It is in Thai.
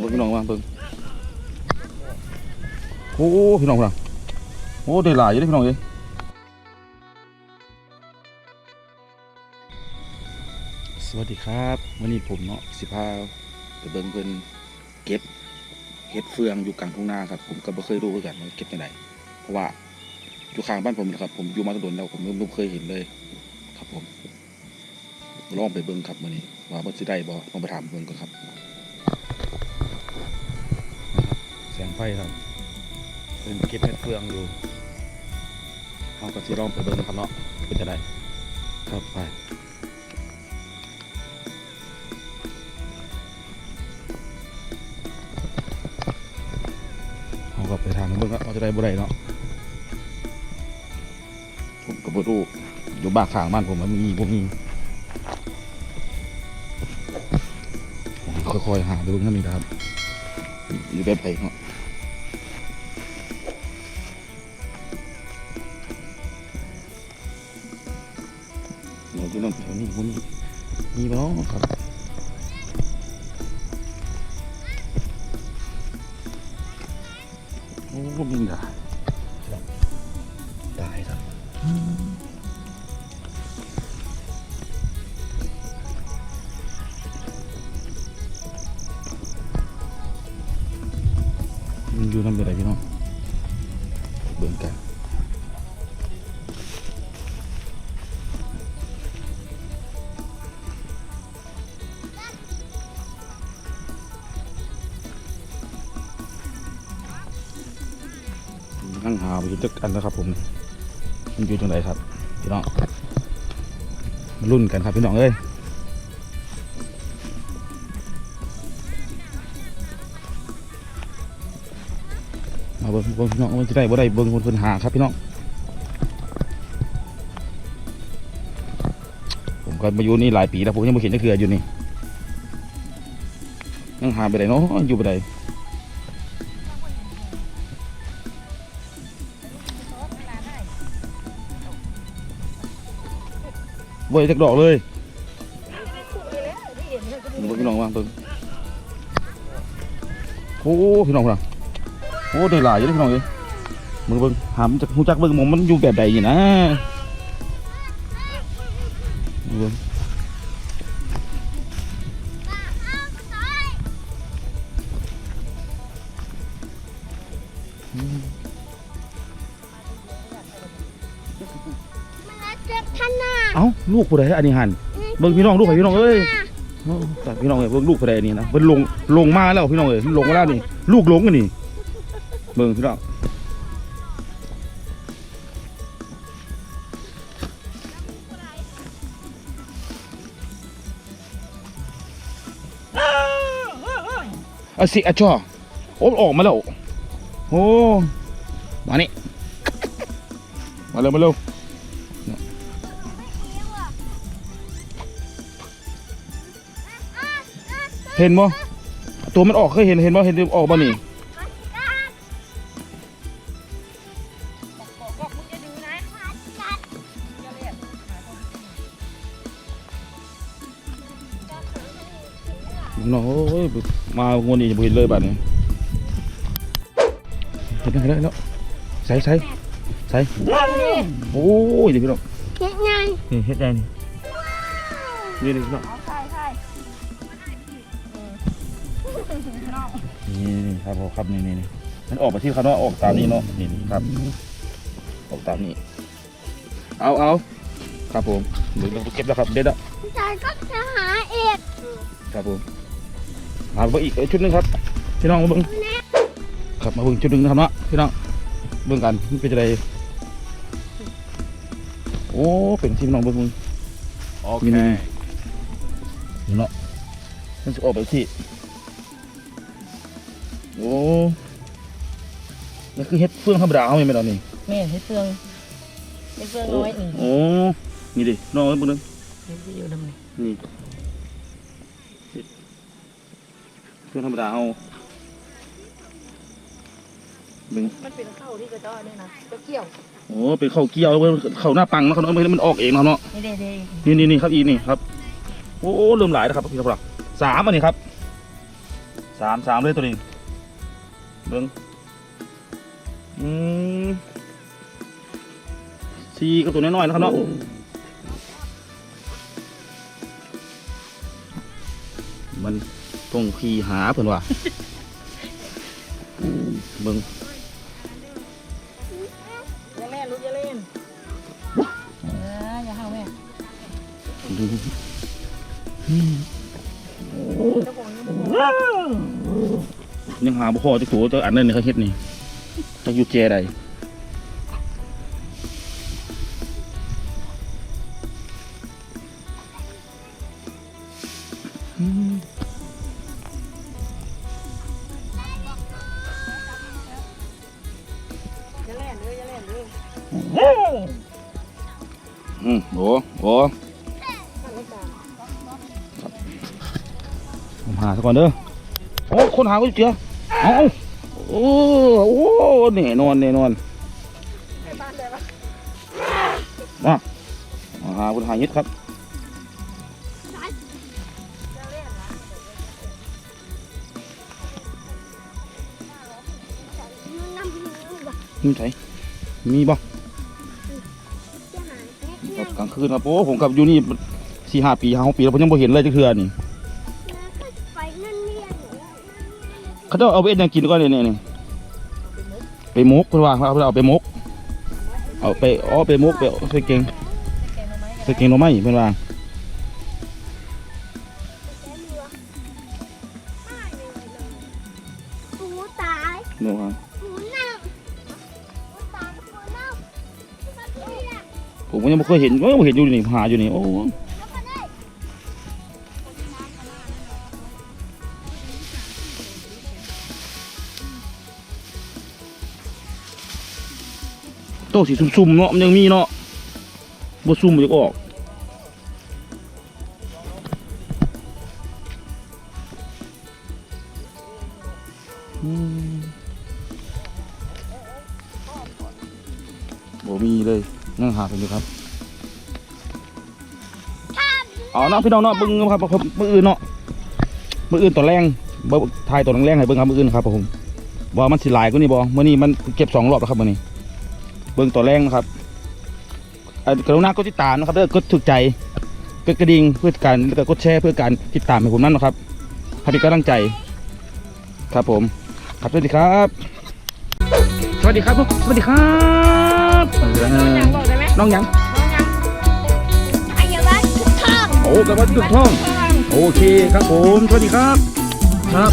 เบิ่งพี่น้องว่าเบิ่งโอ้พี่น้องพุ่นน่ะโอ้ได้หลายอยู่เด้พี่น้องเอ้ยสวัสดีครับ วันนี้ผมเนาะสิพาไปเบิ่งเพิ่นเก็บเห็ดเฟืองอยู่กลางทุ่งนาครับ ผมก็บ่เคยรู้คือกันว่าเก็บจังไดเพราะว่าอยู่ข้างบ้านผมนะครับผมอยู่มาตั้งแต่แล้วผมไม่เคยเห็นเลยครับผมลองไปเบิ่งครับมื้อนี้ว่าเพิ่นสิได้บ่ลองไปถามเบิ่งก่อนครับ แสงไฟครับเป็นเก็บเห็ดเฟืองอยู่เขาก็สิลองไปเบิ่งนะครับเนาะเป็นจะได้ครับไปเขาก็ไปทางเบิ่งว่าเขาจะได้บ่ได้เนาะผมก็บ่รู้อยู่บ้านข้างบ้านผมมันมีบ่มีผมค่อยๆหาไปเบิ่งนั่นนี่ครับ อยู่แบบไหนเนาะเดี๋ยวพี่น้อ อยู่นั่นเป็นไรพี่น้องเบิ่งกันนั่งหาไปจักอันแล้วครับผม มันอยู่ตรงไหนครับ พี่น้องมารุ่นกันครับพี่น้องเอ้ย มาเบิ่งเบิ่งพี่น้องว่าจะได้บ่ได้เบิ่งคนเพิ่นหาครับพี่น้องผมก็มาอยู่นี่หลายปีแล้วผมยังไม่เห็นจะเกลืออยู่นี่ยังหาไปไหนเนาะอยู่ไปไหนเว้ยจักดอกเลยพี่น้องว่างเบิ่งโอ้พี่น้องพุ่นน่ะ โอ้ได้หลายอยู่เด้อพี่น้องเอ้ยมึงเบิ่งหามจากหูจักเบิ่งมองมันอยู่แบบใดนี่นะเบิ่งอืมท่านน่ะเอ้าลูกผู้ใดอันนี้หันเบิ่งพี่น้องลูกให้พี่น้องเอ้ยแต่พี่น้องเอ้ยเบิ่งลูกผู้ใดนี่นะเบิ่งลงลงมาแล้วพี่น้องเอ้ยลงมาแล้วนี่ ลูกลงกันนี่ เบิ่งพี่น้องอาสิอะจ่อโอ้ออกมาแล้วโอ้มานี่มาเร็วมาเร็วเห็นบ่ตัวมันออกเคยเห็นเห็นบ่เห็นออกบ่นี่ มางวนนี่จะบ่เห็นเลยบัดนี้เห็นได้แล้วแล้วใส่ใส่ใส่โอ้ยเดี๋ยวพี่น้องเฮ็ดไงนี่เฮ็ดได้นี่นี่นี่พี่น้องเอาใช่ใช่นี่นี่ครับผมครับนี่นี่นี่มันออกมาที่เขาเนาะออกตามนี้เนาะนี่นี่ครับออกตามนี้ เอาเอาครับผมเดี๋ยวเราเก็บแล้วครับเด็ดแล้วใจก็จะหาเอกครับผม มาเบิ่งอีกชุดหนึงครับพี่น้องมาเบิ่งครับมาเบิ่งชุดหนึงนะครับเนาะพี่น้องเบิ่งกันมันเป็นจะไดโอ้เป็นที่พี่น้องเบิ่งมึง Okay. นี่นี่เนาะมันจะออกแบบที่โอ้นี่คือเฮ็ดเฟืองธรรมดาเอาไหมแม่ดอกนี่แม่เฮ็ดเฟืองเฮ็ดเฟืองน้อยนี่โอ้นี่ดิน้องเบิ่งนึงเฮ็ดอยู่นำนี่ นี่เฮ็ด เฟืองธรรมดาเอาเบิ่งมันเป็นข้าวที่กระจอเนี่ยนะก็เกี่ยวโอ้เป็นข้าวเกี้ยวข้าวหน้าปังเนาะเขาเนาะมันออกเองเนาะเนาะนี่เด้เด้นี่นี่นี่ครับอีนี่ครับโอ้เริ่มหลายแล้วครับพี่ครับสามอันนี้ครับสามสามเลยตัวนี้เบิ้งอืมสี่ก็ตัวน้อยๆนะครับเนาะมัน ต้องขี่หาเพิ่นว่าเบิ้งอย่าเล่นลูกอย่าเล่นเอออย่าเห่าแม่เจ้าของยังบ่บอกยังหาบ่พอจะตัวจะอันนั้นนี่เขาเฮ็ดนี่จะอยู่แจใด เลยอย่าเล่นเลยอืมโอ้โอ้ผมหาซะก่อนเด้อโอ้คนหาก็เจอเอาโอ้โอ้แน่นอนแน่นอนมามาหาคนหายึดครับอย่าเล่นนะมันนำหนูบอกมีใช่ มีบ่จะหาเห็ดครัยับงกลางคืนครับโอ้ผมกับอยู่นี่สี่ห้าปีห้าหกปีแล้วผมยังบ่เห็นเลยจักเทื่อนี่แล้วก็ไปนั่นเรียนหนูเขาจะเอาไปเอ็ดหยังกินก่อนเนี่ยเนี่ยไปมกเพิ่นว่าเขาเอาไปมกเอาไปอ๋อไปมกไปใส่เก่งแกงหน่อไม้ใส่เก่งหน่อไม้เพิ่นว่าหนูตายเนาะ ผมก็ยังบ่เคยเห็นก็ยังเห็นอยู่นี่หาอยู่นี่โอ้แล้วก็ได้โตสีซุ่มๆเนาะมันยังมีเนาะบ่ซุ่มบ่อยากออกอืมบ่มีเลย นั่งหากันอยู่ครับเอาเนาะพี่น้องเนาะเบิ่งครับผมมื้ออื่นเนาะมื้ออื่นตอนแรงเบิ่งถ่ายตอนแรงๆให้เบิ่งครับมื้ออื่นครับผมว่ามันสิหลายกว่านี้บ่มื้อนี้มันเก็บสองรอบแล้วครับมื้อนี้ เบิ่งตัวแรงนะครับอ่ากรุณากดติดตามนะครับเด้อกดถูกใจกดกระดิ่งเพื่อการแล้วก็กดแชร์เพื่อการติดตามให้ผมนั่นนะครับให้เป็นกำลังใจ ครับผม ครับสวัสดีครับ สวัสดีครับสวัสดีครับ เออยังบอกได้ไหมน้องหยัง น้องยังอายวัตทุกท่องโอ้กระวัดดุกท่อง โอเคครับผม สวัสดีครับ ครับ